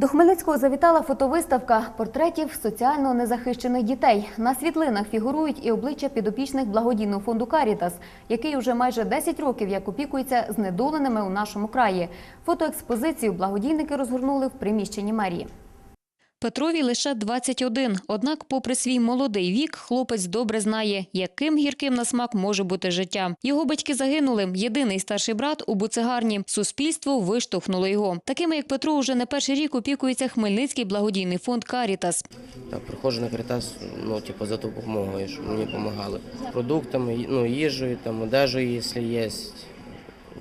До Хмельницького завітала фотовиставка портретів соціально незахищених дітей. На світлинах фігурують і обличчя підопічних благодійного фонду Карітас, який уже майже 10 років як опікується знедоленими у нашому краї. Фотоекспозицію благодійники розгорнули в приміщенні мерії. Петрові лише 21, однак, попри свій молодий вік, хлопець добре знає, яким гірким на смак може бути життя. Його батьки загинули. Єдиний старший брат у буцегарні. Суспільство виштовхнуло його. Такими як Петро, уже не перший рік опікується Хмельницький благодійний фонд Карітас. Та приходжу на Карітас, ну, типу, за допомогою, щоб мені допомагали. Продуктами, ну, їжею, там, одежею, якщо є.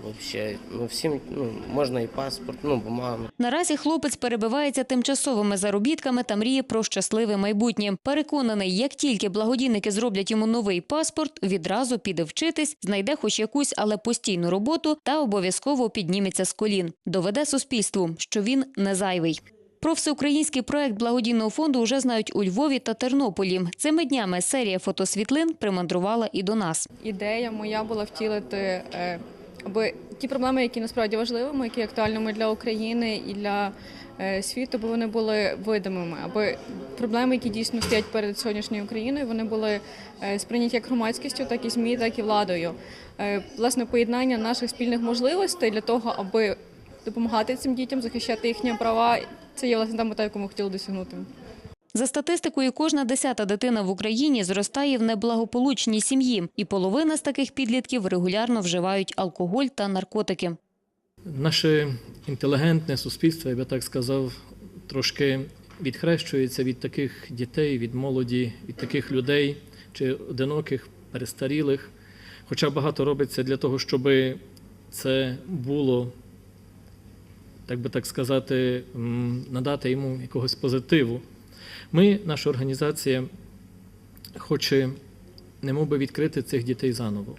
Вообще, ну, всім, ну, можна і паспорт, ну, бумагами. Наразі хлопець перебивається тимчасовими заробітками та мріє про щасливе майбутнє. Переконаний, як тільки благодійники зроблять йому новий паспорт, відразу піде вчитись, знайде хоч якусь, але постійну роботу та обов'язково підніметься з колін. Доведе суспільству, що він не зайвий. Про всеукраїнський проект благодійного фонду вже знають у Львові та Тернополі. Цими днями серія фотосвітлин примандрувала і до нас. Ідея моя була втілити, е, аби ті проблеми, які насправді важливими, які актуальними для України і для е, світу, аби вони були видимими, аби проблеми, які дійсно стоять перед сьогоднішньою Україною, вони були е, сприйняті як громадськістю, так і ЗМІ, так і владою. Е, Власне, поєднання наших спільних можливостей для того, аби допомагати цим дітям, захищати їхні права. Це є власне та мета, яку ми хотіли досягнути. За статистикою, кожна десята дитина в Україні зростає в неблагополучній сім'ї, і половина з таких підлітків регулярно вживають алкоголь та наркотики. Наше інтелігентне суспільство, я би так сказав, трошки відхрещується від таких дітей, від молоді, від таких людей чи одиноких, перестарілих. Хоча багато робиться для того, щоб це було, так би так сказати, надати йому якогось позитиву. Ми, наша організація, хоче немов би відкрити цих дітей заново.